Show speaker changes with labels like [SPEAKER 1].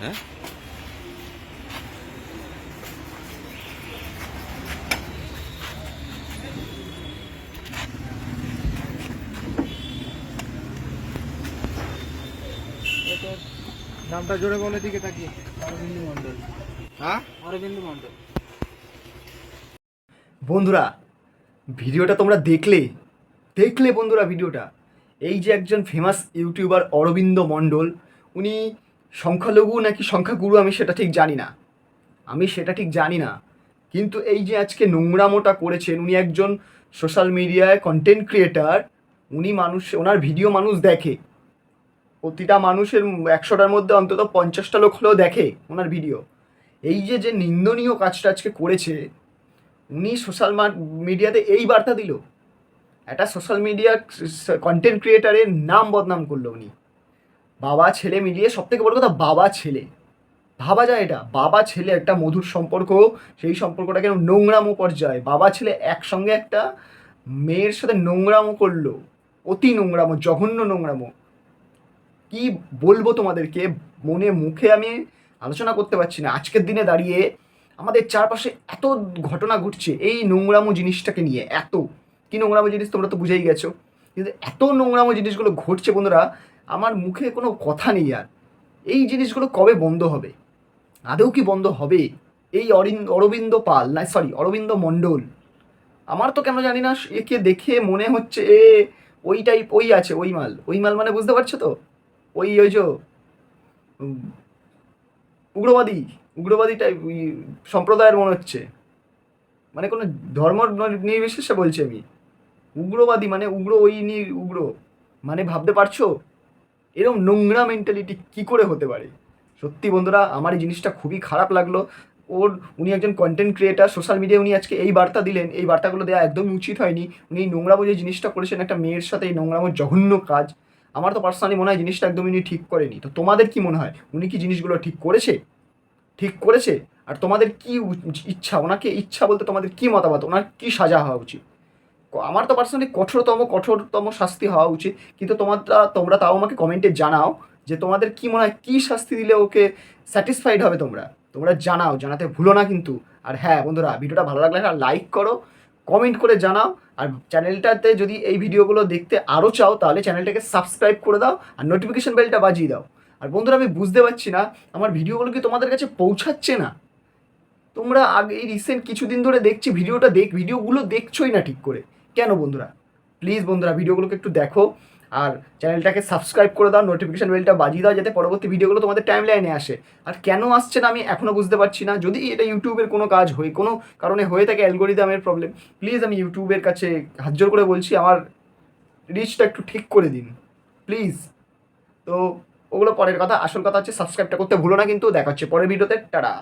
[SPEAKER 1] হ্যাঁ?
[SPEAKER 2] নামটা জোরে বলে দিকে তাকিয়ে। অরবিন্দু মণ্ডল।
[SPEAKER 1] হ্যাঁ?
[SPEAKER 2] অরবিন্দু মণ্ডল।
[SPEAKER 3] বন্ধুরা ভিডিওটা তোমরা দেখলে দেখলে বন্ধুরা ভিডিওটা। এই যে একজন ফেমাস ইউটিউবার অরবিন্দ মণ্ডল উনি সংখ্যালঘু নাকি সংখ্যাগুরু আমি সেটা ঠিক জানি না। আমি সেটা ঠিক জানি না। কিন্তু এই যে আজকে নোংরামোটা করেছেন, উনি একজন সোশ্যাল মিডিয়ায় কন্টেন্ট ক্রিয়েটার উনি মানুষ, ওনার ভিডিও মানুষ দেখে। প্রতিটা মানুষের একশোটার মধ্যে অন্তত পঞ্চাশটা লোক হলেও দেখে ওনার ভিডিও এই যে যে নিন্দনীয় কাজটা আজকে করেছে, উনি সোশ্যাল মিডিয়াতে এই বার্তা দিল। একটা সোশ্যাল মিডিয়া কন্টেন্ট ক্রিয়েটারের নাম বদনাম করল উনি। বাবা ছেলে মিলিয়ে সব থেকে বড় কথা বাবা ছেলে। ভাবা যায় এটা। বাবা ছেলে একটা মধুর সম্পর্ক, সেই সম্পর্কটাকে নোংরামো পর্যায়ে। বাবা ছেলে একসঙ্গে একটা মেয়ের সাথে নোংরামো করল, অতি নোংরামো, জঘন্য নোংরামো। কি বলব তোমাদেরকে? মনে মুখে আমি আলোচনা করতে পারছি না। আজকের দিনে দাঁড়িয়ে আমাদের চারপাশে এত ঘটনা ঘটছে, এই নোংরামো জিনিসটাকে নিয়ে, এত। কি নোংরামো জিনিস তোমরা তো বুঝেই গেছো। কিন্তু এত নোংরামো জিনিসগুলো ঘটছে বন্ধুরা আমার মুখে কোনো কথা নেই আর। এই জিনিসগুলো কবে বন্ধ হবে? আদৌ কি বন্ধ হবে? এই অরিন অরবিন্দ পাল, না সরি অরবিন্দ মণ্ডল। আমার তো কেন জানি না একে দেখে মনে হচ্ছে এ, ওই টাইপ ওই আছে, ওই মাল। ওই মাল মানে বুঝতে পারছ তো? ওই ওই যে উগ্রবাদী উগ্রবাদী টাইপ সম্প্রদায়ের মনে হচ্ছে। মানে কোনো ধর্ম নির্বিশেষে বলছি আমি। উগ্রবাদী মানে উগ্র, ওই উগ্র। মানে ভাবতে পারছ? এরকম নোংরা মেন্টালিটি কী করে হতে পারে? সত্যি বন্ধুরা, আমার এই জিনিসটা খুবই খারাপ লাগল। ওর, উনি একজন কন্টেন্ট ক্রিয়েটার সোশ্যাল মিডিয়ায় উনি আজকে এই বার্তা দিলেন। এই বার্তাগুলো দেওয়া একদমই উচিত হয়নি। উনি এই নোংরামো যে জিনিসটা করেছেন একটা মেয়ের সাথে, এই নোংরামো জঘন্য কাজ। আমার তো পার্সোনালি মনে হয় জিনিসটা একদমই উনি ঠিক করেনি। তো তোমাদের কি মনে হয়? উনি কি জিনিসগুলো ঠিক করেছে? ঠিক করেছে? আর তোমাদের কি ইচ্ছা? ওনাকে ইচ্ছা বলতে তোমাদের কি মতামত? ওনার কি সাজা হওয়া উচিত? আমার তো পার্সোনালি কঠোরতম কঠোরতম শাস্তি হওয়া উচিত। কিন্তু তোমরা তোমরা তাও আমাকে কমেন্টে জানাও যে তোমাদের কি মনে হয়, কী শাস্তি দিলে ওকে স্যাটিসফাইড হবে তোমরা? তোমরা জানাও, জানাতে ভুলো না কিন্তু। আর হ্যাঁ বন্ধুরা, ভিডিওটা ভালো লাগলে একটা লাইক করো কমেন্ট করে জানাও। আর চ্যানেলটাতে যদি এই ভিডিওগুলো দেখতে আরও চাও, তাহলে চ্যানেলটাকে সাবস্ক্রাইব করে দাও আর নোটিফিকেশন বেলটা বাজিয়ে দাও। আর বন্ধুরা, আমি বুঝতে পারছি না, আমার ভিডিওগুলো কি তোমাদের কাছে পৌঁছাচ্ছে না? তোমরা আগে এই রিসেন্ট কিছুদিন ধরে দেখছি, ভিডিওটা দেখ, ভিডিওগুলো দেখছোই না ঠিক করে। কেন বন্ধুরা? প্লিজ বন্ধুরা, ভিডিওগুলোকে একটু দেখো আর চ্যানেলটাকে সাবস্ক্রাইব করে দাও নোটিফিকেশান বেলটা বাজিয়ে দাও যাতে পরবর্তী ভিডিওগুলো তোমাদের টাইম লাইনে আসে। আর কেন আসছে না আমি এখনও বুঝতে পারছি না। যদি এটা ইউটিউবের কোনো কাজ হয়ে, কোনো কারণে হয়ে থাকে অ্যালগোরিদমের প্রবলেম প্লিজ আমি ইউটিউবের কাছে হাত জোর করে বলছি, আমার রিচটা একটু ঠিক করে দিন প্লিজ তো ওগুলো পরের কথা, আসল কথা হচ্ছে সাবস্ক্রাইবটা করতে ভুলো না কিন্তু, দেখা হচ্ছে পরের ভিডিওতে, টাটা।